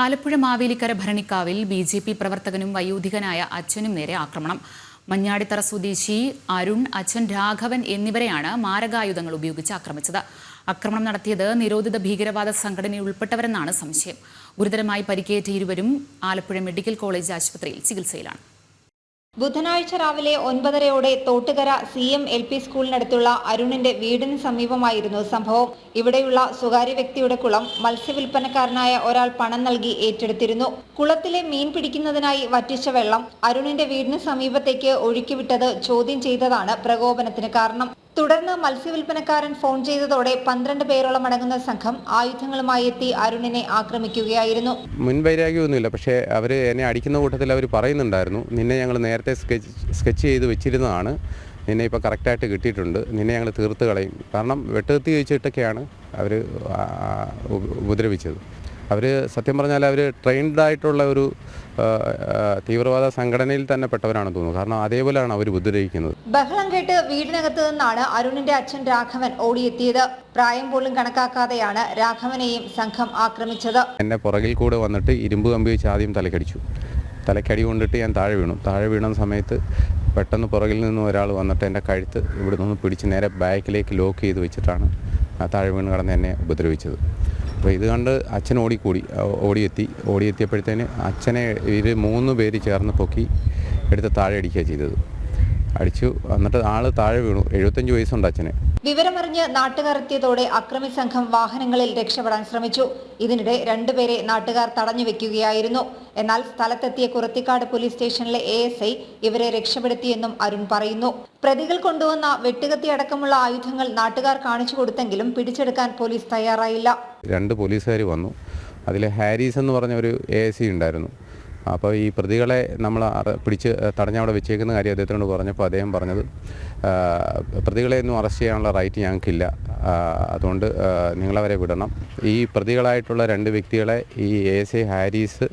ആലപ്പുഴ മാവേലിക്കര ഭരണിക്കാവിൽ B J P പ്രവർത്തകനും വയോധികനായ അച്ഛനും നേരെ ആക്രമണം. മഞ്ഞാടിത്തറ സ്വദേശി അരുൺ അച്ഛൻ രാഘവൻ എന്നിവരെയാണ് മാരകായുധങ്ങൾ ഉപയോഗിച്ച് ആക്രമിച്ചത്. ആക്രമണം നടത്തിയത് നിരോധിത ഭീകരവാദ സംഘടനയിൽ ഉൾപ്പെട്ടവരെന്നാണ് സംശയം. ഗുരുതരമായി പരിക്കേറ്റ ഇരുവരും ആലപ്പുഴ മെഡിക്കൽ കോളേജ് ആശുപത്രിയിൽ ചികിത്സയിലാണ്. ബുധനാഴ്ച രാവിലെ ഒൻപതരയോടെ Thottukara C M L P സ്കൂളിനടുത്തുള്ള അരുണിന്റെ വീടിന് സമീപമായിരുന്നു സംഭവം. ഇവിടെയുള്ള സ്വകാര്യ വ്യക്തിയുടെ കുളം മത്സ്യവില്പനക്കാരനായ ഒരാൾ പണം നൽകി ഏറ്റെടുത്തിരുന്നു. കുളത്തിലെ മീൻ പിടിക്കുന്നതിനായി വറ്റിച്ച വെള്ളം അരുണിന്റെ വീടിന് സമീപത്തേക്ക് ഒഴുക്കിവിട്ടത് ചോദ്യം ചെയ്തതാണ് പ്രകോപനത്തിന് കാരണം. തുടർന്ന് മത്സ്യവില്പനക്കാരൻ ഫോൺ ചെയ്തതോടെ പന്ത്രണ്ട് പേരോളം അടങ്ങുന്ന സംഘം ആയുധങ്ങളുമായി എത്തി അരുണിനെ ആക്രമിക്കുകയായിരുന്നു. മുൻവൈരാഗ്യമൊന്നുമില്ല പക്ഷേ അവർ എന്നെ അടിക്കുന്ന കൂട്ടത്തിൽ അവർ പറയുന്നുണ്ടായിരുന്നു. നിന്നെ ഞങ്ങൾ നേരത്തെ സ്കെച്ച് സ്കെച്ച് ചെയ്ത് വെച്ചിരുന്നതാണ്. നിന്നെ ഇപ്പോൾ കറക്റ്റായിട്ട് കിട്ടിയിട്ടുണ്ട്. നിന്നെ ഞങ്ങൾ തീർത്ത് കളയും. കാരണം വെട്ടുകത്തി ചോദിച്ചിട്ടൊക്കെയാണ് അവർ ഉപദ്രവിച്ചത്. അവർ സത്യം പറഞ്ഞാൽ അവർ ട്രെയിൻഡ് ആയിട്ടുള്ള ഒരു തീവ്രവാദ സംഘടനയിൽ തന്നെ പെട്ടവരാണെന്ന് തോന്നുന്നു. കാരണം അതേപോലെയാണ് അവർ ബുദ്ധിരഹിക്കുന്നത് ബഹളം കേട്ട് വീടിനകത്ത് നിന്നാണ് അരുണിന്റെ അച്ഛൻ രാഘവൻ ഓടിയെത്തിയത്. പ്രായം പോലും കണക്കാക്കാതെയാണ് രാഘവനെയും സംഘം ആക്രമിച്ചത്. എന്നെ പുറകിൽ കൂടെ വന്നിട്ട് ഇരുമ്പ് കമ്പി വെച്ച് ആദ്യം തലക്കടിച്ചു. തലക്കടി കൊണ്ടിട്ട് ഞാൻ താഴെ വീണു. താഴെ വീണ സമയത്ത് പെട്ടെന്ന് പുറകിൽ നിന്ന് ഒരാൾ വന്നിട്ട് എന്റെ കഴുത്ത് ഇവിടെ നിന്ന് പിടിച്ച് നേരെ ബാക്കിലേക്ക് ലോക്ക് ചെയ്ത് വെച്ചിട്ടാണ് ആ താഴെ വീണ് കടന്ന് എന്നെ ഉപദ്രവിച്ചത്. അപ്പോൾ ഇത് കണ്ട് അച്ഛൻ ഓടിക്കൂടി. ഓടിയെത്തി. ഓടിയെത്തിയപ്പോഴത്തേന് അച്ഛനെ ഇവർ മൂന്ന് പേര് ചേർന്ന് പൊക്കി എടുത്ത് താഴെ അടിക്കുക ചെയ്തത്. അടിച്ചു. എന്നിട്ട് ആൾ താഴെ വീണു. എഴുപത്തഞ്ച് വയസ്സുണ്ട് അച്ഛന്. വിവരമറിഞ്ഞ് നാട്ടുകാർ എത്തിയതോടെ അക്രമി സംഘം വാഹനങ്ങളിൽ രക്ഷപ്പെടാൻ ശ്രമിച്ചു. ഇതിനിടെ രണ്ടുപേരെ നാട്ടുകാർ തടഞ്ഞു വെക്കുകയായിരുന്നു. എന്നാൽ സ്ഥലത്തെത്തിയ കുറത്തിക്കാട് പോലീസ് സ്റ്റേഷനിലെ എ എസ് ഐ ഇവരെ രക്ഷപ്പെടുത്തിയെന്നും അരുൺ പറയുന്നു. പ്രതികൾ കൊണ്ടുവന്ന വെട്ടുകത്തി അടക്കമുള്ള ആയുധങ്ങൾ നാട്ടുകാർ കാണിച്ചു കൊടുത്തെങ്കിലും പിടിച്ചെടുക്കാൻ പോലീസ് തയ്യാറായില്ല. രണ്ട് പോലീസുകാർ വന്നു. അതിൽ ഹാരിസ് എന്ന് പറഞ്ഞ ഒരു എ എസ് സി ഉണ്ടായിരുന്നു. അപ്പോൾ ഈ പ്രതികളെ നമ്മൾ പിടിച്ച് തടഞ്ഞവിടെ വെച്ചേക്കുന്ന കാര്യം അദ്ദേഹത്തിനോട് പറഞ്ഞപ്പോൾ അദ്ദേഹം പറഞ്ഞത് പ്രതികളെ ഒന്നും അറസ്റ്റ് ചെയ്യാനുള്ള റൈറ്റ് ഞങ്ങൾക്കില്ല. അതുകൊണ്ട് നിങ്ങളവരെ വിടണം. ഈ പ്രതികളായിട്ടുള്ള രണ്ട് വ്യക്തികളെ ഈ എ എസ് ഐ ഹാരീസ്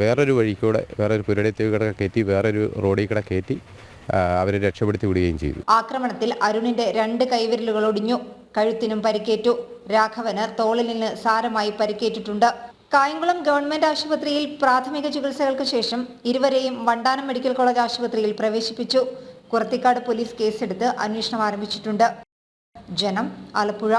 വേറൊരു വഴിക്കൂടെ വേറൊരു പുരടത്തിൽ കയറ്റി വേറൊരു റോഡിൽ കൂടെ കയറ്റി അവരെ രക്ഷപ്പെടുത്തി വിടുകയും ചെയ്തു. ആക്രമണത്തിൽ അരുണിന്റെ രണ്ട് കൈവിരലുകൾ ഒടിഞ്ഞു. കഴുത്തിനും പരിക്കേറ്റു. രാഘവന് തോളിൽ നിന്ന് സാരമായി പരിക്കേറ്റിട്ടുണ്ട്. കായംകുളം ഗവൺമെന്റ് ആശുപത്രിയിൽ പ്രാഥമിക ചികിത്സകൾക്ക് ശേഷം ഇരുവരെയും വണ്ടാനം മെഡിക്കൽ കോളേജ് ആശുപത്രിയിൽ പ്രവേശിപ്പിച്ചു. കുറത്തിക്കാട് പോലീസ് കേസെടുത്ത് അന്വേഷണം ആരംഭിച്ചിട്ടുണ്ട്. ജനം ആലപ്പുഴ.